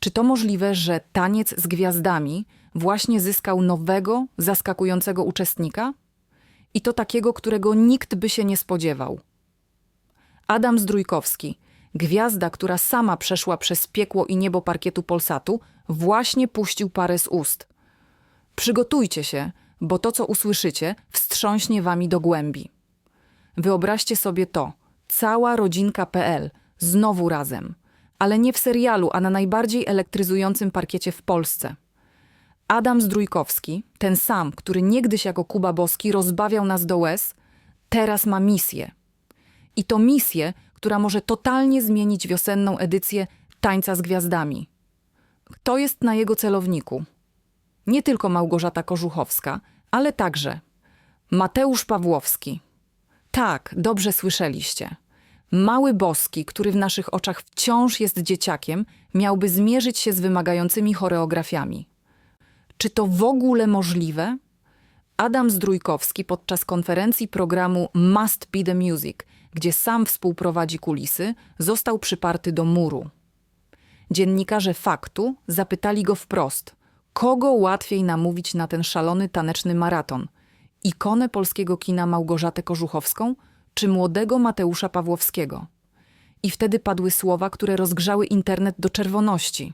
Czy to możliwe, że taniec z gwiazdami właśnie zyskał nowego, zaskakującego uczestnika? I to takiego, którego nikt by się nie spodziewał. Adam Zdrójkowski, gwiazda, która sama przeszła przez piekło i niebo parkietu Polsatu, właśnie puścił parę z ust. Przygotujcie się, bo to, co usłyszycie, wstrząśnie wami do głębi. Wyobraźcie sobie to. Cała rodzinka.pl, znowu razem. Ale nie w serialu, a na najbardziej elektryzującym parkiecie w Polsce. Adam Zdrójkowski, ten sam, który niegdyś jako Kuba Boski rozbawiał nas do łez, teraz ma misję. I to misję, która może totalnie zmienić wiosenną edycję Tańca z Gwiazdami. Kto jest na jego celowniku? Nie tylko Małgorzata Kożuchowska, ale także Mateusz Pawłowski. Tak, dobrze słyszeliście. Mały boski, który w naszych oczach wciąż jest dzieciakiem, miałby zmierzyć się z wymagającymi choreografiami. Czy to w ogóle możliwe? Adam Zdrójkowski podczas konferencji programu Must Be the Music, gdzie sam współprowadzi kulisy, został przyparty do muru. Dziennikarze faktu zapytali go wprost, kogo łatwiej namówić na ten szalony taneczny maraton? Ikonę polskiego kina Małgorzatę Kożuchowską czy młodego Mateusza Pawłowskiego? I wtedy padły słowa, które rozgrzały internet do czerwoności.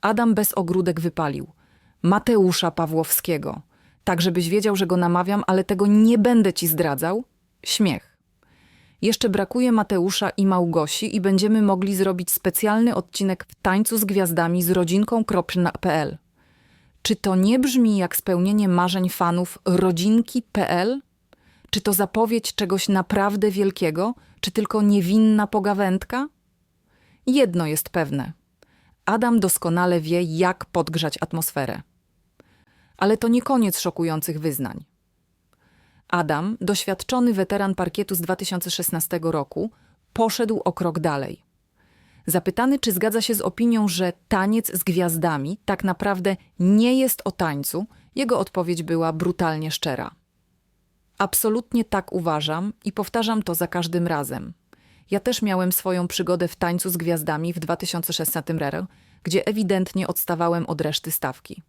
Adam bez ogródek wypalił. Mateusza Pawłowskiego. Tak, żebyś wiedział, że go namawiam, ale tego nie będę ci zdradzał. Śmiech. Jeszcze brakuje Mateusza i Małgosi i będziemy mogli zrobić specjalny odcinek w tańcu z gwiazdami z rodzinką.pl. Czy to nie brzmi jak spełnienie marzeń fanów rodzinki.pl? Czy to zapowiedź czegoś naprawdę wielkiego, czy tylko niewinna pogawędka? Jedno jest pewne. Adam doskonale wie, jak podgrzać atmosferę. Ale to nie koniec szokujących wyznań. Adam, doświadczony weteran parkietu z 2016 roku, poszedł o krok dalej. Zapytany, czy zgadza się z opinią, że taniec z gwiazdami tak naprawdę nie jest o tańcu, jego odpowiedź była brutalnie szczera. Absolutnie tak uważam i powtarzam to za każdym razem. Ja też miałem swoją przygodę w tańcu z gwiazdami w 2016 roku, gdzie ewidentnie odstawałem od reszty stawki.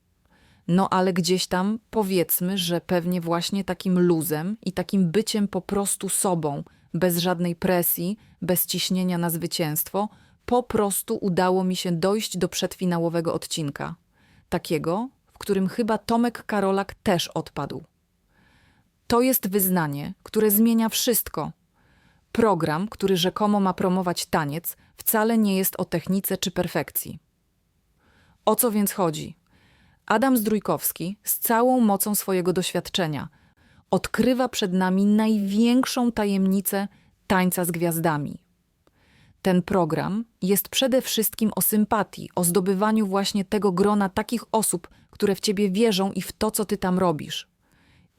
No ale gdzieś tam powiedzmy, że pewnie właśnie takim luzem i takim byciem po prostu sobą, bez żadnej presji, bez ciśnienia na zwycięstwo, po prostu udało mi się dojść do przedfinałowego odcinka. Takiego, w którym chyba Tomek Karolak też odpadł. To jest wyznanie, które zmienia wszystko. Program, który rzekomo ma promować taniec, wcale nie jest o technice czy perfekcji. O co więc chodzi? Adam Zdrójkowski z całą mocą swojego doświadczenia odkrywa przed nami największą tajemnicę tańca z gwiazdami. Ten program jest przede wszystkim o sympatii, o zdobywaniu właśnie tego grona takich osób, które w ciebie wierzą i w to, co ty tam robisz.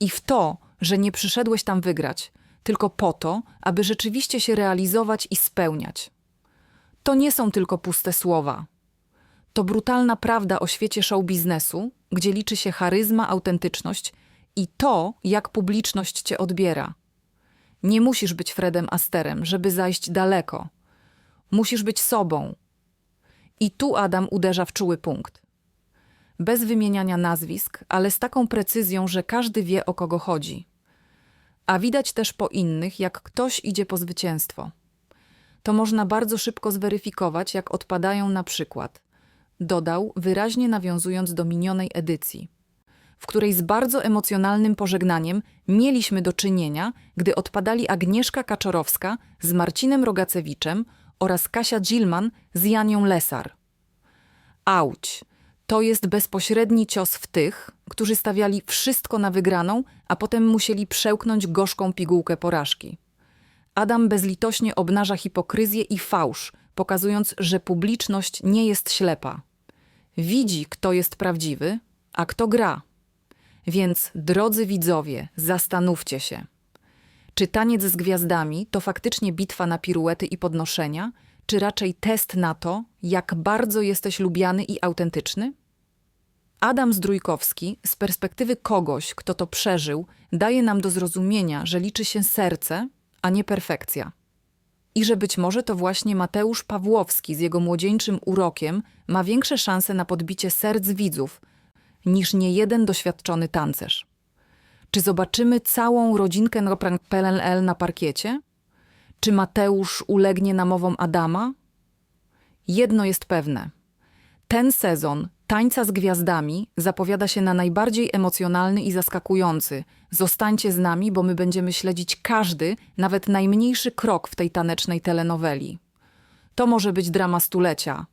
I w to, że nie przyszedłeś tam wygrać, tylko po to, aby rzeczywiście się realizować i spełniać. To nie są tylko puste słowa. To brutalna prawda o świecie show biznesu, gdzie liczy się charyzma, autentyczność i to, jak publiczność cię odbiera. Nie musisz być Fredem Asterem, żeby zajść daleko. Musisz być sobą. I tu Adam uderza w czuły punkt. Bez wymieniania nazwisk, ale z taką precyzją, że każdy wie o kogo chodzi. A widać też po innych, jak ktoś idzie po zwycięstwo. To można bardzo szybko zweryfikować, jak odpadają na przykład. Dodał, wyraźnie nawiązując do minionej edycji, w której z bardzo emocjonalnym pożegnaniem mieliśmy do czynienia, gdy odpadali Agnieszka Kaczorowska z Marcinem Rogacewiczem oraz Kasia Gilman z Janią Lesar. Auć! To jest bezpośredni cios w tych, którzy stawiali wszystko na wygraną, a potem musieli przełknąć gorzką pigułkę porażki. Adam bezlitośnie obnaża hipokryzję i fałsz, pokazując, że publiczność nie jest ślepa. Widzi, kto jest prawdziwy, a kto gra. Więc, drodzy widzowie, zastanówcie się. Czy taniec z gwiazdami to faktycznie bitwa na piruety i podnoszenia, czy raczej test na to, jak bardzo jesteś lubiany i autentyczny? Adam Zdrójkowski, z perspektywy kogoś, kto to przeżył, daje nam do zrozumienia, że liczy się serce, a nie perfekcja. i że być może to właśnie Mateusz Pawłowski z jego młodzieńczym urokiem ma większe szanse na podbicie serc widzów niż niejeden doświadczony tancerz. Czy zobaczymy całą rodzinkę Noprank na parkiecie? Czy Mateusz ulegnie namowom Adama? Jedno jest pewne. Ten sezon Tańca z Gwiazdami zapowiada się na najbardziej emocjonalny i zaskakujący. Zostańcie z nami, bo my będziemy śledzić każdy, nawet najmniejszy krok w tej tanecznej telenoweli. To może być drama stulecia,